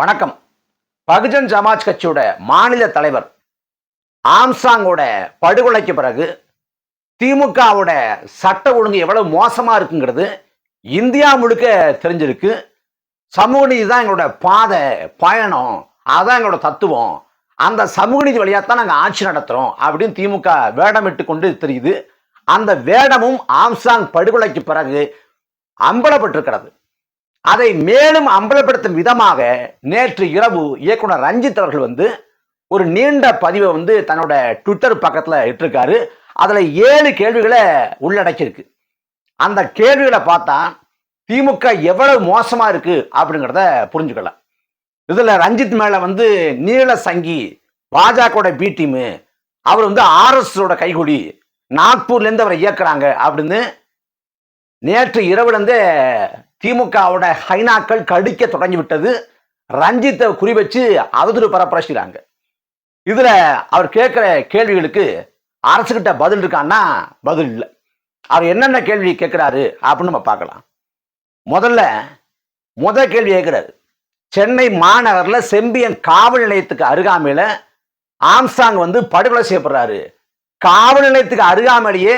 வணக்கம். பகுஜன் சமாஜ் கட்சியோட மாநில தலைவர் ஆம்சாங்கோட படுகொலைக்கு பிறகு திமுகவோட சட்ட ஒழுங்கு எவ்வளவு மோசமா இருக்குங்கிறது இந்தியா முழுக்க தெரிஞ்சிருக்கு. சமூக நீதி தான் எங்களோட பாதை பயணம் அதான் எங்களோட தத்துவம். அந்த சமூக நீதி வழியாக தான் நாங்கள் ஆட்சி நடத்துகிறோம் அப்படின்னு திமுக வேடமிட்டு கொண்டு தெரியுது. அந்த வேடமும் ஆம்சாங் படுகொலைக்கு பிறகு அம்பலப்பட்டிருக்கிறது. அதை மேலும் அம்பலப்படுத்தும் விதமாக நேற்று இரவு இயக்குனர் ரஞ்சித் அவர்கள் வந்து ஒரு நீண்ட பதிவை வந்து தன்னோட ட்விட்டர் பக்கத்தில் இட்டிருக்காரு. அதில் ஏழு கேள்விகளை உள்ளடக்கியிருக்கு. அந்த கேள்விகளை பார்த்தா திமுக எவ்வளவு மோசமாக இருக்குது அப்படிங்கிறத புரிஞ்சுக்கலாம் இதில் ரஞ்சித் மேலே வந்து நீல சங்கி பாஜகவோட பி டீமு அவர் வந்து ஆர்எஸ்ஸோட கைகொடி நாக்பூர்லேருந்து அவரை இயக்குறாங்க அப்படின்னு நேற்று இரவுலேருந்தே திமுகவோட ஹைனாக்கள் கடிக்க தொடங்கி விட்டது ரஞ்சித்தை குறி வச்சு அவதூறு பரப்புரைச்சாங்க இதுல அவர் கேட்கிற கேள்விகளுக்கு அரசுகிட்ட பதில் இருக்கான்னா பதில் இல்லை. அவர் என்னென்ன கேள்வி கேட்கிறாரு அப்படின்னு நம்ம பார்க்கலாம். முதல்ல முத கேள்வி கேட்கிறாரு. சென்னை மாநகரில் செம்பியன் காவல் நிலையத்துக்கு அருகாமையில் ஆம்சாங் வந்து படுகொலை செய்யப்படுறாரு. காவல் நிலையத்துக்கு அருகாமையிலேயே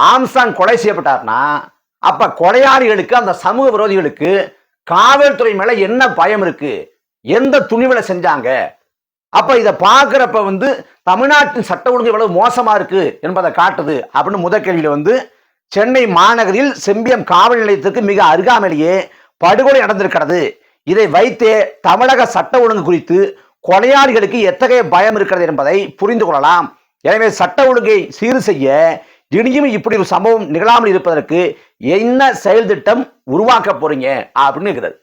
ஆம்சாங் கொலை செய்யப்பட்டார்னா அப்ப கொலையாளிகளுக்கு அந்த சமூக விரோதிகளுக்கு காவல்துறை மேல என்ன பயம் இருக்கு? எந்த துணிவில் செஞ்சாங்க? அப்ப இதை பார்க்குறப்ப வந்து தமிழ்நாட்டின் சட்ட ஒழுங்கு எவ்வளவு மோசமா இருக்கு என்பதை காட்டுது அப்படின்னு முத கேள்வியில் வந்து சென்னை மாநகரில் செம்பியம் காவல் நிலையத்திற்கு மிக அருகாமையிலேயே படுகொலை நடந்திருக்கிறது. இதை வைத்தே தமிழக சட்ட ஒழுங்கு குறித்து கொலையாளிகளுக்கு எத்தகைய பயம் இருக்கிறது என்பதை புரிந்து கொள்ளலாம். எனவே சட்ட ஒழுங்கை சீர் செய்ய இனியும் இப்படி ஒரு சம்பவம் நிகழாமல் இருப்பதற்கு என்ன செயல் திட்டம் உருவாக்க போறீங்க? அப்படின்னு இருக்கிறது.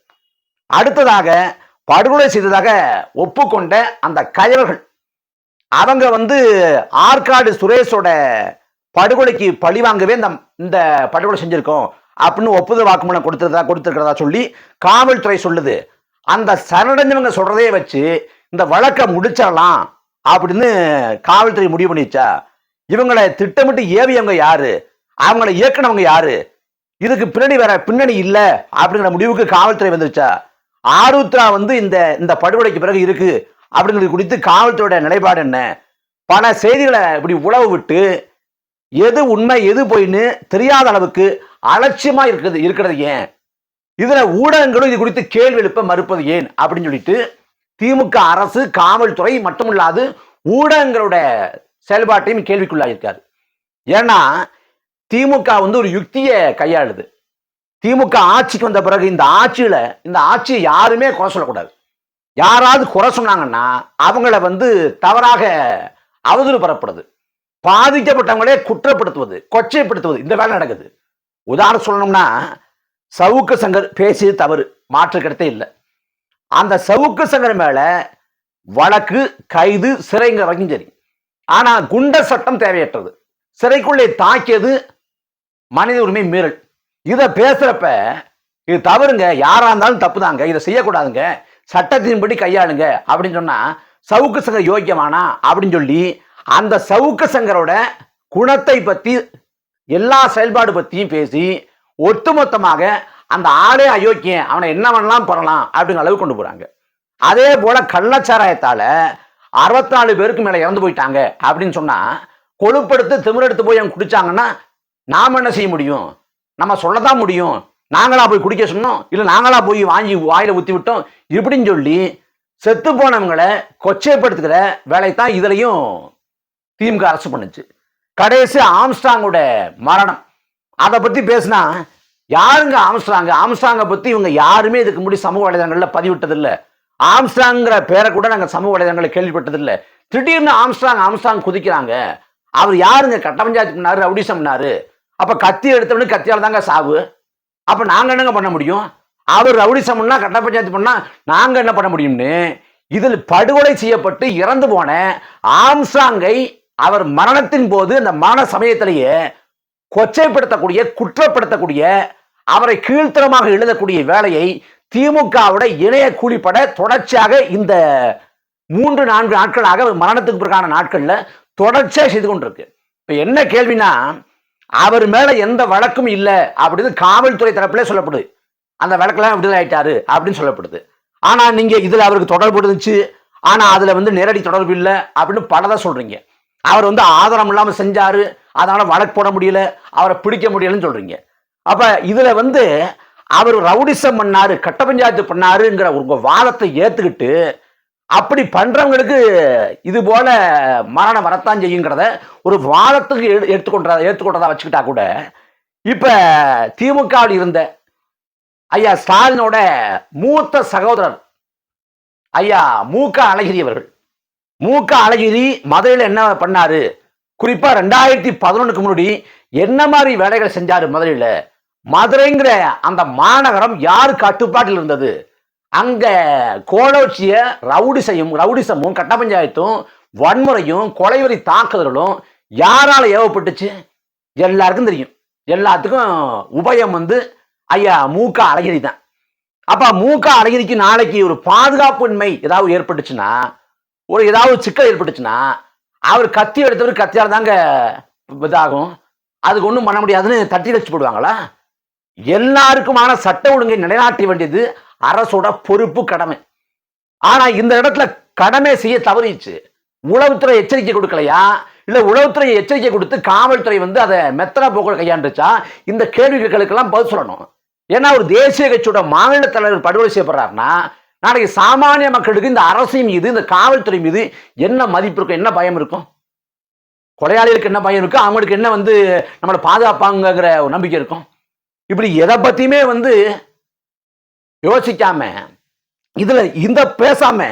அடுத்ததாக படுகொலை செய்ததாக ஒப்புக்கொண்ட அந்த கயவர்கள். அவங்க வந்து ஆற்காடு சுரேஷோட படுகொலைக்கு பழி வாங்கவே இந்த இந்த படுகொலை செஞ்சிருக்கோம் அப்படின்னு ஒப்புதல் வாக்குமூலம் கொடுத்துருதா கொடுத்துருக்கிறதா சொல்லி காவல்துறை சொல்லுது. அந்த சரணடைஞ்சவங்க சொல்றதே வச்சு இந்த வழக்கை முடிச்சிடலாம் அப்படின்னு காவல்துறை முடிவு பண்ணிச்சா இவங்களை திட்டமிட்டு ஏவியவங்க யாரு? அவங்களை இயக்குனவங்க யாரு? இதுக்கு பின்னாடி வேற பின்னணி இல்லை அப்படிங்கிற முடிவுக்கு காவல்துறை வந்துருச்சா? ஆருத்ரா வந்து இந்த இந்த படுகொலைக்கு பிறகு இருக்கு அப்படிங்கிறது குறித்து காவல்துறையோட நிலைப்பாடு என்ன? பல செய்திகளை இப்படி உழவு விட்டு எது உண்மை எது பொய்ன்னு தெரியாத அளவுக்கு அலட்சியமா இருக்குது இருக்கிறது ஏன்? இதுல ஊடகங்களும் இது குறித்து கேள்வி எழுப்ப மறுப்பது ஏன் அப்படின்னு சொல்லிட்டு திமுக அரசு காவல்துறை மட்டுமில்லாது ஊடகங்களோட செயல்பாட்டையும் கேள்விக்குள்ளாயிருக்காரு ஏன்னா திமுக வந்து ஒரு யுக்தியை கையாளுது. திமுக ஆட்சிக்கு வந்த பிறகு இந்த ஆட்சியில இந்த ஆட்சியை யாருமே குறை சொல்லக்கூடாது. யாராவது குறை சொன்னாங்கன்னா அவங்கள வந்து தவறாக அவதூறு பரப்படுது பாதிக்கப்பட்டவங்களே குற்றப்படுத்துவது கொச்சைப்படுத்துவது இந்த வேலை நடக்குது. உதாரணம் சொல்லணும்னா சவுக்கு சங்கர் பேசியது தவறு மாற்று கிடத்தே இல்லை. அந்த சவுக்கு சங்கர் மேல வழக்கு கைது சிறைங்க வரைக்கும் சரி. ஆனால் குண்டர் சட்டம் தேவையற்றது. சிறைக்குள்ளே தாக்கியது மனித உரிமை மீறல். இதை பேசுறப்ப இது தவறுங்க. யாரா இருந்தாலும் தப்புதாங்க. இதை செய்யக்கூடாதுங்க. சட்டத்தின்படி கையாளுங்க. அப்படின்னு சொன்னா சவுக்கு சங்கர் யோக்கியமானா? அப்படின்னு சொல்லி அந்த சவுக்கு சங்கரோட குணத்தை பத்தி எல்லா செயல்பாடு பத்தியும் பேசி ஒட்டுமொத்தமாக அந்த ஆளே அயோக்கியன் அவனை என்ன பண்ணலாம் பண்ணலாம் அப்படிங்கிற அளவுக்கு கொண்டு போறாங்க. அதே போல கள்ளச்சாராயத்தால அறுபத்தி நாலு பேருக்கு மேலே இறந்து போயிட்டாங்க அப்படின்னு சொன்னால் கொழுப்படுத்து திமிரெடுத்து போய் அவங்க குடித்தாங்கன்னா நாம் என்ன செய்ய முடியும்? நம்ம சொல்லதான் முடியும். நாங்களா போய் குடிக்க சொன்னோம். இல்லை நாங்களா போய் வாங்கி வாயில ஊற்றி விட்டோம். இப்படின்னு சொல்லி செத்து போனவங்களை கொச்சைப்படுத்துகிற வேலை தான் இதுலையும் திமுக அரசு பண்ணுச்சு. கடைசி ஆம்ஸ்டாங்கோட மரணம். அதை பற்றி பேசினா யாருங்க ஆம்ஸ்டாங்க ஆம்ஸ்டாங்கை பற்றி இவங்க யாருமே இதுக்கு முடி சமூக வலைதளங்களில் பதிவிட்டதில்லை. ஆம்ஸ்டாங்கிற பேரை கூட நாங்கள் சமூக வலைதளங்களை கேள்விப்பட்டதில்லை. திடீர்னு ஆம்ஸ்டாங் ஆம்ஸ்டாங் குதிக்கிறாங்க. அவர் யாருங்க கட்ட பஞ்சாயத்து பண்ணாரு ரவுடிசம் பண்ணாரு அப்போ கத்தி எடுத்தவனு கத்தியால் தாங்க சாவு. அப்போ நாங்கள் என்னங்க பண்ண முடியும்? அவர் ரவுடிசம் பண்ணா கட்ட பஞ்சாயத்து பண்ணா நாங்கள் என்ன பண்ண முடியும்னு? இதில் படுகொலை செய்யப்பட்டு இறந்து போன ஆம்சாங்கை அவர் மரணத்தின் போது அந்த மரண சமயத்திலேயே கொச்சைப்படுத்தக்கூடிய குற்றப்படுத்தக்கூடிய அவரை கீழ்த்தரமாக எழுதக்கூடிய வேலையை திமுகவோட இணைய கூலிப்பட தொடர்ச்சியாக இந்த மூன்று நான்கு நாட்களாக மரணத்துக்கு பிறகான நாட்கள்ல தொடர்ச்சியாக செய்து கொண்டிருக்கு. இப்ப என்ன கேள்வினா அவர் மேல எந்த வழக்கும் இல்லை அப்படின்னு காவல்துறை தரப்பிலே சொல்லப்படுது. அந்த வழக்கெல்லாம் விடுதலை ஆயிட்டாரு அப்படின்னு சொல்லப்படுது. ஆனா நீங்க இதுல அவருக்கு தொடர்பு இருந்துச்சு. ஆனா அதுல வந்து நேரடி தொடர்பு இல்லை அப்படின்னு பலதை சொல்றீங்க. அவர் வந்து ஆதாரம் இல்லாம செஞ்சாரு. அதனால வழக்கு போட முடியல. அவரை பிடிக்க முடியலன்னு சொல்றீங்க. அப்ப இதுல வந்து அவர் ரவுடிசம் பண்ணாரு கட்ட பஞ்சாயத்து பண்ணாருங்கிற உங்க வாதத்தை ஏத்துக்கிட்டு அப்படி பண்றவங்களுக்கு இது போல மரணம் வரத்தான் செய்யுங்கிறத ஒரு வாதத்துக்கு எடுத்துக்கொண்ட எடுத்துக்கொண்டதா ஏற்றுக்கொண்டதா வச்சுக்கிட்டா கூட இப்ப திமுகவில் இருந்த ஐயா ஸ்டாலினோட மூத்த சகோதரர் ஐயா மூக்க அழகிரி அவர்கள். மூக்க அழகிரி மதுரையில் என்ன பண்ணாரு? குறிப்பா ரெண்டாயிரத்தி பதினொன்னுக்கு முன்னாடி என்ன மாதிரி வேலைகளை செஞ்சாரு மதுரையில? மதுரைங்கிற அந்த மாநகரம் யாரு கட்டுப்பாட்டில் இருந்தது? அங்க கோலோச்சிய ரவுடிசையும் ரவுடிசமும் கட்ட பஞ்சாயத்தும் வன்முறையும் கொலைவெறி தாக்குதல்களும் யாரால ஏவப்பட்டுச்சு? எல்லாருக்கும் தெரியும். எல்லாத்துக்கும் உபயம் வந்து ஐயா மூக்க அழகிரி தான். அப்ப மூக்க அழகிரிக்கு நாளைக்கு ஒரு பாதுகாப்பின்மை ஏதாவது ஏற்பட்டுச்சுன்னா ஒரு ஏதாவது சிக்கல் ஏற்பட்டுச்சுன்னா அவர் கத்தி எடுத்தவர் கத்தியால் தாங்க இதாகும். அதுக்கு ஒன்றும் பண்ண முடியாதுன்னு தட்டி வச்சு போடுவாங்களா? எல்லாருக்குமான சட்ட ஒழுங்கை நிலைநாட்ட வேண்டியது அரசோட பொறுப்பு கடமை. ஆனா இந்த இடத்துல கடமை செய்ய தவறிச்சு உளவுத்துறை எச்சரிக்கை கொடுக்கலையா? இல்ல உளவுத்துறை எச்சரிக்கை கொடுத்து காவல்துறை வந்து அதை மெத்தனா போக்கில் கையாண்டுச்சா இந்த கேள்விகளுக்கெல்லாம் பதில் சொல்லணும். ஏன்னா ஒரு தேசிய கட்சியோட மாநில தலைவர் படுகொலை செய்யப்படுறாருன்னா நாளைக்கு சாமானிய மக்களுக்கு இந்த அரசின் மீது இந்த காவல்துறை மீது என்ன மதிப்பு இருக்கும்? என்ன பயம் இருக்கும்? கொலையாளிகளுக்கு என்ன பயம் இருக்கும்? அவங்களுக்கு என்ன வந்து நம்மளை பாதுகாப்பாங்கிற ஒரு நம்பிக்கை இருக்கும்? இப்படி எதை பத்தியுமே வந்து யோசிக்காம இதுல இந்த பேசாம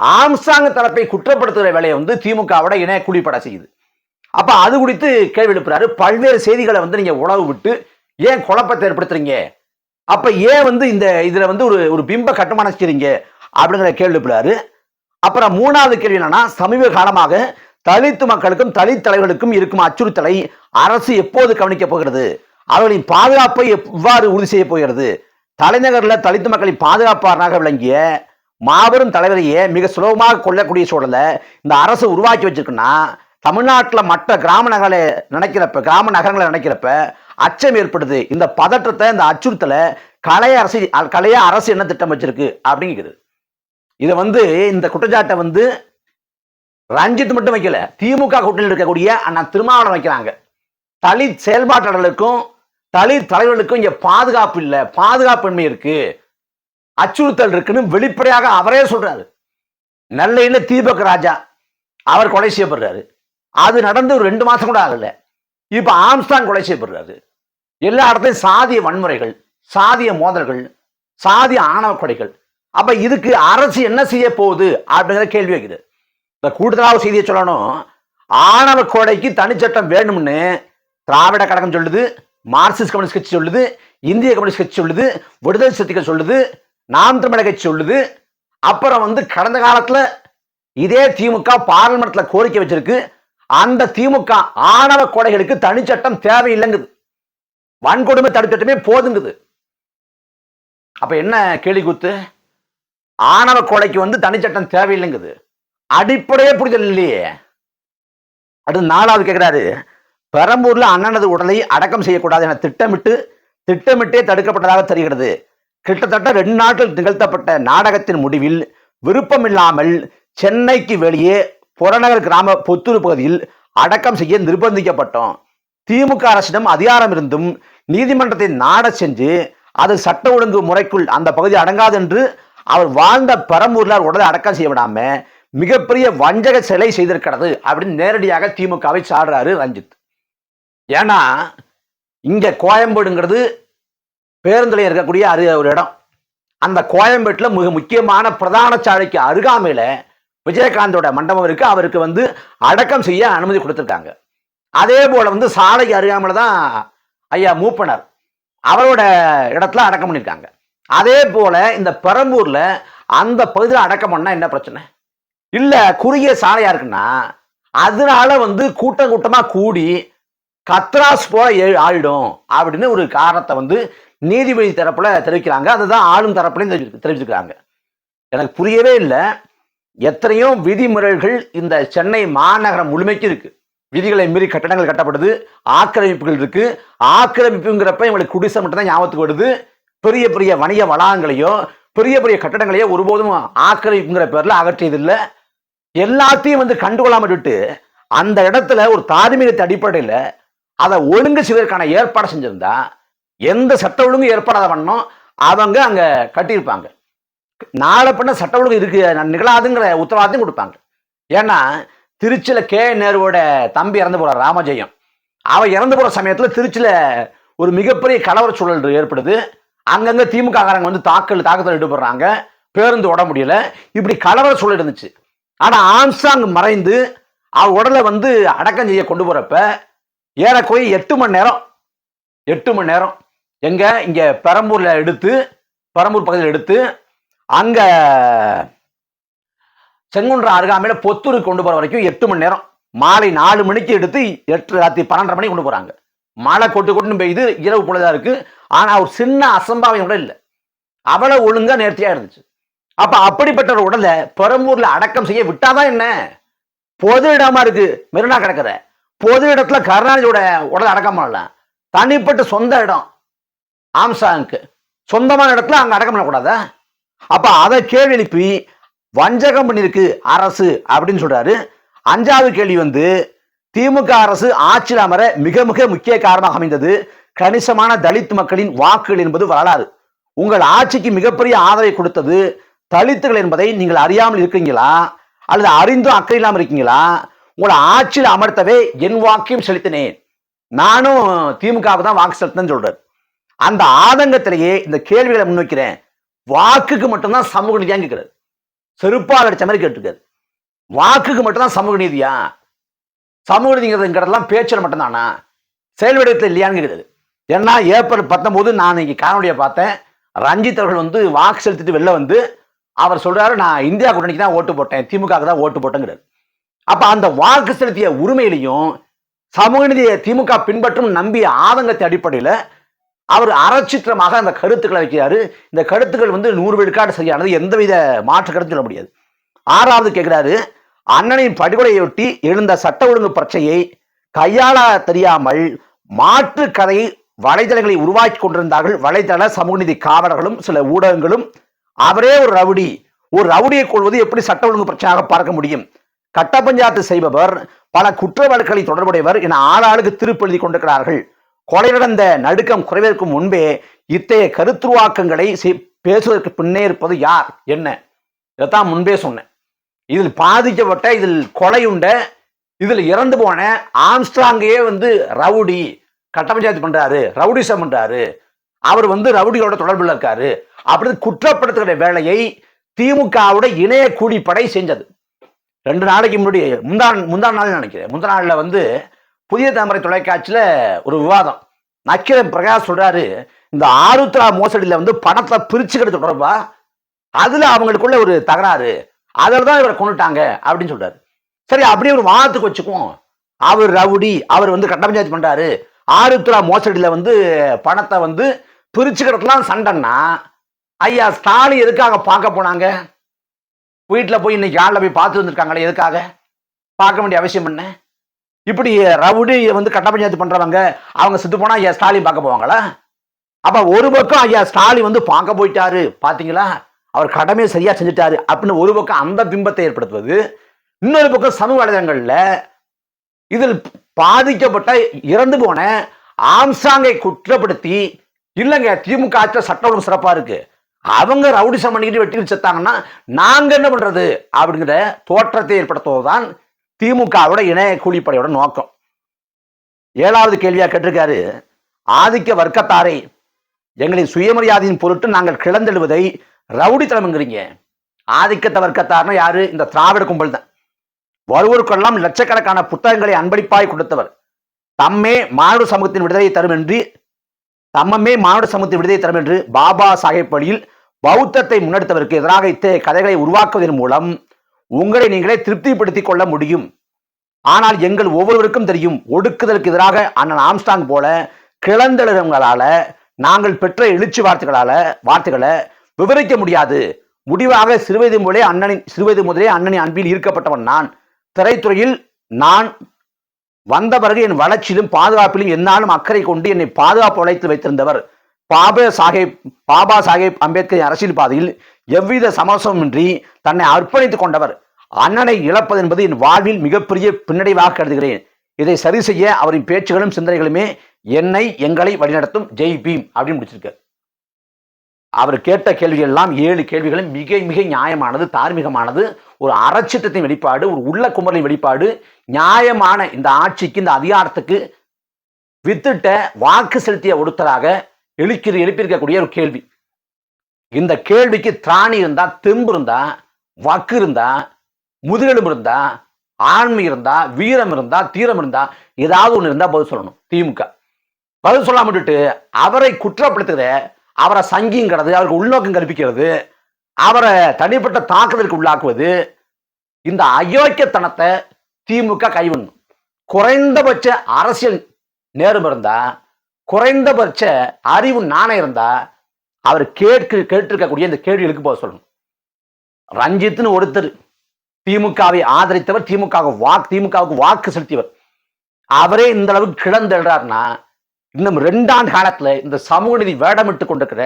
ஆம்சாங் தரப்பை குற்றப்படுத்துகிற வேலையை வந்து திமுகவோட இணைய குடிப்பட செய்யுது. அப்ப அது குறித்து கேள்வி எழுப்புறாரு. பல்வேறு செய்திகளை வந்து நீங்க உழவு விட்டு ஏன் குழப்பத்தை ஏற்படுத்துறீங்க? அப்ப ஏன் வந்து இந்த இதுல வந்து ஒரு ஒரு பிம்ப கட்டுமானம் செய்றீங்க அப்படிங்கிற கேள்வி எழுப்புறாரு. அப்புறம் மூணாவது கேள்வி என்னன்னா சமீப காலமாக தலித்து மக்களுக்கும் தலித் தலைவர்களுக்கும் இருக்கும் அச்சுறுத்தலை அரசு எப்போது கவனிக்கப் போகிறது? அவர்களின் பாதுகாப்பை எவ்வாறு உறுதி செய்ய போகிறது? தலைநகரில் தலித்து மக்களின் பாதுகாப்பாளராக விளங்கிய மாபெரும் தலைவரையே மிக சுலபமாக கொள்ளக்கூடிய சூழலை இந்த அரசு உருவாக்கி வச்சிருக்குன்னா தமிழ்நாட்டில் மற்ற கிராம நகரை நினைக்கிறப்ப கிராம நகரங்களை நினைக்கிறப்ப அச்சம் ஏற்படுது. இந்த பதற்றத்தை இந்த அச்சுறுத்தலை கலைய அரசு கலைய அரசு என்ன திட்டம் வச்சிருக்கு அப்படிங்கிறது. இதை வந்து இந்த குற்றச்சாட்டை வந்து ரஞ்சித் மட்டும் வைக்கல திமுக கூட்டணியில் இருக்கக்கூடிய அண்ணா திருமாவளவன் வைக்கிறாங்க. தலித் செயல்பாட்டாளர்களுக்கும் தலித் தலைவர்களுக்கும் இங்க பாதுகாப்பு இல்லை. பாதுகாப்பின்மை இருக்கு. அச்சுறுத்தல் இருக்குன்னு வெளிப்படையாக அவரே சொல்றாரு. நெல்லையில தீபக் ராஜா அவர் கொலை செய்யப்படுறாரு. அது நடந்து ஒரு ரெண்டு மாசம் கூட ஆகல. இப்ப ஆம்ஸ்டாங் கொலை செய்யப்படுறாரு. எல்லா இடத்துலையும் சாதிய வன்முறைகள் சாதிய மோதல்கள் சாதிய ஆணவ கொடைகள் அப்ப இதுக்கு அரசு என்ன செய்ய போகுது அப்படிங்கிற கேள்வி வைக்குது. இந்த கூடுதலாக செய்தியை சொல்லணும். ஆணவ கொடைக்கு தனிச்சட்டம் வேணும்னு திராவிட கழகம் சொல்லுது. மார்க்சிஸ்ட் கம்யூனிஸ்ட் கட்சி சொல்லுது இந்திய கம்யூனிஸ்ட் கட்சி சொல்லுது விடுதலை சக்திகள் சொல்லுது நாம் தமிழக கட்சி சொல்லுது. அப்புறம் வந்து கடந்த காலத்தில் இதே திமுக பார்லிமெண்ட்ல கோரிக்கை வச்சிருக்கு. அந்த திமுக ஆணவ கொலைகளுக்கு தனிச்சட்டம் தேவையில்லைங்குது. வன்கொடுமை தடுச்சட்டமே போதுங்குது. அப்ப என்ன கேள்வி குத்து? ஆணவ கொலைக்கு வந்து தனிச்சட்டம் தேவையில்லைங்குது. அடிப்படையே புரிதல் இல்லையே. அடுத்து நாலாவது கேட்கிறாரு பெரம்பூர்ல அண்ணனது உடலை அடக்கம் செய்யக்கூடாது என திட்டமிட்டு திட்டமிட்டே தடுக்கப்பட்டதாக தெரிகிறது. கிட்டத்தட்ட ரெண்டு நாட்கள் நிகழ்த்தப்பட்ட நாடகத்தின் முடிவில் விருப்பமில்லாமல் சென்னைக்கு வெளியே புறநகர் கிராம புத்தூர் பகுதியில் அடக்கம் செய்ய நிர்பந்திக்கப்பட்டோம். திமுக அரசிடம் அதிகாரம் இருந்தும் நீதிமன்றத்தை நாட சென்று அது சட்ட ஒழுங்கு முறைக்குள் அந்த பகுதி அடங்காது என்று அவர் வாழ்ந்த பெரம்பூர்ல உடலை அடக்கம் செய்ய விடாம மிகப்பெரிய வஞ்சக சிலை செய்திருக்கிறது அப்படின்னு நேரடியாக திமுகவை சாடுறாரு ரஞ்சித். ஏன்னா இங்க கோயம்பேடுங்கிறது பேருந்துல இருக்கக்கூடிய அரு ஒரு இடம். அந்த கோயம்பேட்டில் மிக முக்கியமான பிரதான சாலைக்கு அருகாமையில் விஜயகாந்தோட மண்டபம் இருக்கு. அவருக்கு வந்து அடக்கம் செய்ய அனுமதி கொடுத்துருக்காங்க. அதே போல் வந்து சாலைக்கு அருகாமையில் தான் ஐயா மூப்பனர் அவரோட இடத்துல அடக்கம் பண்ணியிருக்காங்க அதே போல் இந்த பெரம்பூரில் அந்த பகுதியில் அடக்கம் பண்ணால் என்ன பிரச்சனை? இல்லை குறுகிய சாலையாக இருக்குன்னா அதனால வந்து கூட்டம் கூட்டமாக கூடி கத்ராஸ் போல ஏ- ஆயிடும் அப்படின்னு ஒரு காரணத்தை வந்து நீதிபதி தரப்புல தெரிவிக்கிறாங்க. அதுதான் ஆளும் தரப்புலையும் தெரிவி- தெரிவிச்சுக்கிறாங்க எனக்கு புரியவே இல்லை. எத்தனையோ விதிமுறைகள் இந்த சென்னை மாநகரம் முழுமைக்கு இருக்கு. விதிகளை மீறி கட்டடங்கள் கட்டப்படுது ஆக்கிரமிப்புகள் இருக்கு. ஆக்கிரமிப்புங்கிறப்ப இவங்களுக்கு குடிசை மட்டும் தான் ஞாபகத்துக்கு வருது. பெரிய பெரிய வணிக வளாகங்களையோ பெரிய பெரிய கட்டடங்களையோ ஒருபோதும் ஆக்கிரமிப்புங்கிற பேர்ல அகற்றியதில்லை. எல்லாத்தையும் வந்து கண்டுகொள்ளாம விட்டு அந்த இடத்துல ஒரு தார்மீகத்தை அடிப்படையில் அதை ஒழுங்கு செய்வதற்கான ஏற்பாடு செஞ்சிருந்தா எந்த சட்ட ஒழுங்கு ஏற்படாத வண்ணம் அவங்க அங்கே கட்டியிருப்பாங்க. நாளை பண்ண சட்ட ஒழுங்கு இருக்கு நிகழாதுங்கிற உத்தரவாதத்தையும் கொடுப்பாங்க. ஏன்னா திருச்சியில் கே. நேருவோட தம்பி இறந்து போகிற ராமஜெயம். அவன் இறந்து போகிற சமயத்தில் திருச்சியில் ஒரு மிகப்பெரிய கலவர சூழல் ஏற்படுது. அங்கங்கே திமுக வந்து தாக்கல் தாக்கத்தில் ஈடுபடுறாங்க. பேருந்து உட முடியல. இப்படி கலவர சூழல் இருந்துச்சு. ஆனால் ஆம்சாங் மறைந்து அவ உடலை வந்து அடக்கம் செய்ய கொண்டு போகிறப்ப ஏறக்குறைய எட்டு மணி நேரம். எட்டு மணி நேரம். எங்க? இங்க பெரம்பூர்ல எடுத்து பெரம்பூர் பகுதியில் எடுத்து அங்க செங்குன்ற அருகாமையில பொத்தூருக்கு கொண்டு போற வரைக்கும் எட்டு மணி நேரம். மாலை நாலு மணிக்கு எடுத்து எட்டு ராத்திரி பன்னெண்டரை மணிக்கு கொண்டு போறாங்க. மழை கொட்டு கொட்டுன்னு பெய்யுது இரவு பொழுதா இருக்கு. ஆனா ஒரு சின்ன அசம்பாவியம் கூட இல்லை. அவ்வளவு ஒழுங்கா நேர்த்தியா இருந்துச்சு. அப்ப அப்படிப்பட்ட ஒரு உடலை பெரம்பூர்ல அடக்கம் செய்ய விட்டாதான் என்ன? பொது இடமா இருக்கு. மெரினா கிடக்குற பொது இடத்துல கருணாநிதியோட உடல் அடக்கம் பண்ணலாம் தனிப்பட்ட சொந்த இடம். ஆம்சாங்க்கு. சொந்தமான இடத்துல அங்கே அடக்கம் பண்ணக்கூடாதா? அப்ப அதை கேள்வி எழுப்பி வஞ்சகம் பண்ணியிருக்கு அரசு அப்படின்னு சொல்றாரு. அஞ்சாவது கேள்வி வந்து திமுக அரசு ஆட்சியில் அமர மிக மிக முக்கிய காரணமாக அமைந்தது கணிசமான தலித் மக்களின் வாக்குகள் என்பது வரலாறு. உங்கள் ஆட்சிக்கு மிகப்பெரிய ஆதரவை கொடுத்தது தலித்துகள் என்பதை நீங்கள் அறியாமல் இருக்கீங்களா அல்லது அறிந்தும் அக்கறை இல்லாமல் இருக்கீங்களா? உங்களை ஆட்சியில் அமர்த்தவே என் வாக்கியம் செலுத்தினேன். நானும் திமுகவுக்கு தான் வாக்கு செலுத்தினேன்னு சொல்றாரு. அந்த ஆதங்கத்திலேயே இந்த கேள்விகளை முன்வைக்கிறேன். வாக்குக்கு மட்டும்தான் சமூக நீதியா கேட்கிறது செருப்பால் அடிச்ச மாதிரி கேட்டுருக்காரு. வாக்குக்கு மட்டும்தான் சமூக நீதியா? சமூக நீதிங்கிறதுங்கிறதெல்லாம் பேச்சில் மட்டும்தானா? செயல்விடத்தில் இல்லையான்னு கேட்குது ஏன்னா ஏப்ரல் பத்தொம்போது நான் இன்னைக்கு காணொலியை பார்த்தேன். ரஞ்சித் அவர்கள் வந்து வாக்கு செலுத்திட்டு வெளில வந்து அவர் சொல்றாரு நான் இந்தியா கூட்டணிக்கு தான் ஓட்டு போட்டேன். திமுகவுக்கு தான் ஓட்டு போட்டேங்கிறார் அப்ப அந்த வாக்கு செலுத்திய உரிமையிலையும் சமூக நீதியை திமுக பின்பற்றும் நம்பிய ஆதங்கத்தை அடிப்படையில் அவர் அறச்சித்திரமாக அந்த கருத்துக்களை வைக்கிறாரு. இந்த கருத்துக்கள் வந்து நூறு விழுக்காடு சரியானது. எந்தவித மாற்று கருத்து சொல்ல முடியாது. ஆறாவது கேட்கிறாரு அண்ணனின் படுகொலையொட்டி எழுந்த சட்ட ஒழுங்கு பிரச்சனையை கையாள தெரியாமல் மாற்று கதையை வலைதளங்களை உருவாக்கி கொண்டிருந்தார்கள். வலைதள சமூக நீதி காவலர்களும் சில ஊடகங்களும். அவரே ஒரு ரவுடி. ஒரு ரவுடியை கொள்வது எப்படி சட்ட ஒழுங்கு பிரச்சனையாக பார்க்க முடியும்? கட்ட பஞ்சாயத்து செய்பவர் பல குற்ற வழக்குகளில் தொடர்புடையவர் என ஆளாளுக்கு திருப்பு எழுதி கொண்டிருக்கிறார்கள். கொலை நடந்த நடுக்கம் குறைவதற்கு முன்பே இத்தகைய கருத்துருவாக்கங்களை செய்- பேசுவதற்கு பின்னே இருப்பது யார்? என்ன? இதைத்தான் முன்பே சொன்னேன். இதில் பாதிக்கப்பட்ட இதில் கொலையுண்ட இதில் இறந்து போன ஆம்ஸ்ட்ராங்கையே வந்து ரவுடி கட்ட பஞ்சாயத்து பண்றாரு ரவுடிசம் பண்றாரு. அவர் வந்து ரவுடிகளோட தொடர்பில் இருக்காரு. அப்படின்னு குற்றப்படுத்துகிற வேலையை திமுகவோட இணைய கூலிப்படை செஞ்சது. ரெண்டு நாளைக்கு முன்னாடி முந்தா முந்தா நாள் நினைக்கிறேன். முந்தா நாளில் வந்து புதிய தாமரை தொலைக்காட்சியில் ஒரு விவாதம். நக்கீரன் பிரகாஷ் சொல்கிறாரு இந்த ஆருத்ரா மோசடியில் வந்து பணத்தை பிரிச்சுக்கிறது தொடர்பா? அதில் அவங்களுக்குள்ள ஒரு தகராறு. அதில் தான் இவரை கொண்டுட்டாங்க அப்படின்னு சொல்கிறாரு சரி அப்படியே ஒரு வாதத்துக்கு வச்சுக்குவோம். அவர் ரவுடி அவர் வந்து கட்ட பண்ணுறாரு ஆருத்ரா மோசடியில் வந்து பணத்தை வந்து பிரிச்சுக்கிறதுலாம் சண்டைன்னா ஐயா ஸ்டாலின் எதுக்காக பார்க்க போனாங்க? வீட்டில் போய் இன்னைக்கு ஆளில் போய் பார்த்து வந்திருக்காங்களே எதுக்காக? பார்க்க வேண்டிய அவசியம் என்ன? இப்படி ரவுடி வந்து கட்ட பஞ்சாயத்து பண்ணுறவங்க அவங்க செத்து போனால் ஐயா ஸ்டாலின் பார்க்க போவாங்களா? அப்போ ஒரு பக்கம் ஐயா ஸ்டாலின் வந்து பார்க்க போயிட்டாரு பார்த்தீங்களா அவர் கடமையை சரியாக செஞ்சுட்டாரு அப்படின்னு ஒரு பக்கம் அந்த பிம்பத்தை ஏற்படுத்துவது இன்னொரு பக்கம் சமூக வலைதளங்களில் இதில் பாதிக்கப்பட்ட இறந்து போன ஆம்சாங்கை குற்றப்படுத்தி இல்லைங்க திமுக ஆட்சியில் சட்ட ஒழுங்கு சிறப்பாக இருக்குது அவங்க ரவுடிசம் பண்ணிக்கிட்டு வெட்டி செத்தாங்கன்னா நாங்க என்ன பண்றது? அப்படிங்கிற தோற்றத்தை ஏற்படுத்துவதுதான் திமுகவோட இணைய கூலிப்படையோட நோக்கம். ஏழாவது கேள்வியா கேட்டிருக்காரு ஆதிக்க வர்க்கத்தாரை எங்களின் சுயமரியாதையின் பொருட்டு நாங்கள் கிளந்தெழுவதை ரவுடித்தனம்ங்கிறீங்க. ஆதிக்கத்த வர்க்கத்தார்னா யாரு? இந்த திராவிட கும்பல் தான் வருவோருக்கெல்லாம் லட்சக்கணக்கான புத்தகங்களை அன்பளிப்பாய் கொடுத்தவர். தம்மே மானுட சமூகத்தின் விடுதலை தரும் என்று தம்மமே மானுட சமூகத்தின் விடுதலை தரும் என்று பாபா சாஹேப் வழியில் பௌத்தத்தை முன்னெடுத்தவருக்கு எதிராக இத்தகைய கதைகளை உருவாக்குவதன் மூலம் உங்களை நீங்களே திருப்திப்படுத்திக் கொள்ள முடியும். ஆனால் எங்கள் ஒவ்வொருவருக்கும் தெரியும் ஒடுக்குதலுக்கு எதிராக அண்ணன் ஆம்ஸ்டாங் போல கிளந்தெழுதங்களால நாங்கள் பெற்ற எழுச்சி வார்த்தைகளால வார்த்தைகளை விவரிக்க முடியாது. முடிவாக சிறுவயது முதலே அண்ணனின் சிறுவயது முதலே அண்ணனின் அன்பில் ஈர்க்கப்பட்டவன் நான். திரைத்துறையில் நான் வந்த பிறகு என் வளர்ச்சியிலும் பாதுகாப்பிலும் என்னாலும் அக்கறை கொண்டு என்னை பாதுகாப்பு உழைத்து வைத்திருந்தவர். பாபா சாஹேப் பாபா சாஹேப் அம்பேத்கரின் அரசியல் பாதையில் எவ்வித சமரசமின்றி தன்னை அர்ப்பணித்துக் கொண்டவர். அண்ணனை இழப்பது என்பது என் வாழ்வில் மிகப்பெரிய பின்னடைவாக கருதுகிறேன். இதை சரி செய்ய அவரின் பேச்சுகளும் சிந்தனைகளுமே என்னை எங்களை வழிநடத்தும். ஜெய் பீம் அப்படின்னு முடிச்சிருக்காரு. அவர் கேட்ட கேள்விகள் எல்லாம் ஏழு கேள்விகளும் மிக மிக நியாயமானது தார்மீகமானது. ஒரு அறச்சிட்டத்தின் வெளிப்பாடு ஒரு உள்ள குமரலின் வெளிப்பாடு நியாயமான இந்த ஆட்சிக்கு இந்த அதிகாரத்துக்கு வித்திட்ட வாக்கு செலுத்திய ஒருத்தராக எழுக்கிற எழுப்பியிருக்கக்கூடிய ஒரு கேள்வி. இந்த கேள்விக்கு திராணி இருந்தா தெம்பு இருந்தா வக்கு இருந்தா முதுகெலும்பு இருந்தா ஆண்மை இருந்தா வீரம் இருந்தா தீரம் இருந்தா ஏதாவது ஒன்று இருந்தா பதில் சொல்லணும் திமுக. பதில் சொல்லாம விட்டுட்டு அவரை குற்றப்படுத்துகிற அவரை சங்கிங்கிறது அவருக்கு உள்நோக்கம் கற்பிக்கிறது அவரை தனிப்பட்ட தாக்குதலுக்கு உள்ளாக்குவது இந்த அயோக்கியத்தனத்தை திமுக கைவிடணும். குறைந்தபட்ச அரசியல் நேரம் இருந்தால் குறைந்தபட்ச அறிவு நாணயம் இருந்தா அவர் கேட்கு கேட்டிருக்கக்கூடிய இந்த கேள்விகளுக்கு போக சொல்லணும். ரஞ்சித்னு ஒருத்தர் திமுகவை ஆதரித்தவர் திமுக வாக்கு திமுகவுக்கு வாக்கு செலுத்தியவர். அவரே இந்த அளவுக்கு கிளந்தெழுறாருன்னா இன்னும் ரெண்டாண்டு காலத்துல இந்த சமூக நீதி வேடமிட்டு கொண்டிருக்கிற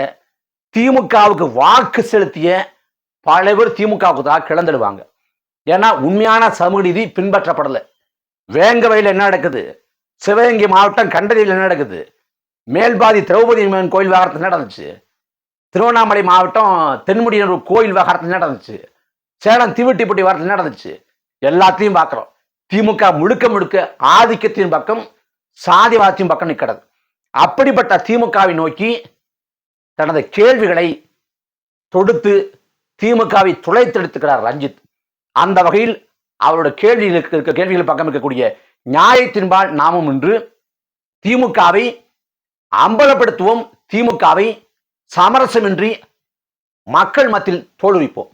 திமுகவுக்கு வாக்கு செலுத்திய பல பேர் திமுகவுக்கு தான் கிளந்துடுவாங்க ஏன்னா உண்மையான சமூக நீதி பின்பற்றப்படலை. வேங்கவையில் என்ன நடக்குது? சிவகங்கை மாவட்டம் கண்டதியில் என்ன நடக்குது? மேல்பாதி திரௌபதி அம்மன் கோயில் விவகாரத்தில் நடந்துச்சு. திருவண்ணாமலை மாவட்டம் தென்முடியூர் கோயில் விவகாரத்தில் நடந்துச்சு. சேலம் தீவட்டிப்பட்டி விவகாரத்தில் நடந்துச்சு. எல்லாத்தையும் பார்க்குறோம். திமுக முழுக்க முழுக்க ஆதிக்கத்தின் பக்கம் சாதிவாதத்தின் பக்கம் நிற்கிறது அப்படிப்பட்ட திமுகவை நோக்கி தனது கேள்விகளை தொடுத்து திமுகவை துளைத்தெடுத்துக்கிறார் ரஞ்சித். அந்த வகையில் அவரோட கேள்விகளுக்கு இருக்க கேள்விகள் பக்கம் இருக்கக்கூடிய நியாயத்தின்பால் நாமும் இன்று திமுகவை அம்பலப்படுத்துவோம். திமுகவை சமரசமின்றி மக்கள் மத்தியில் தோல்விப்போம்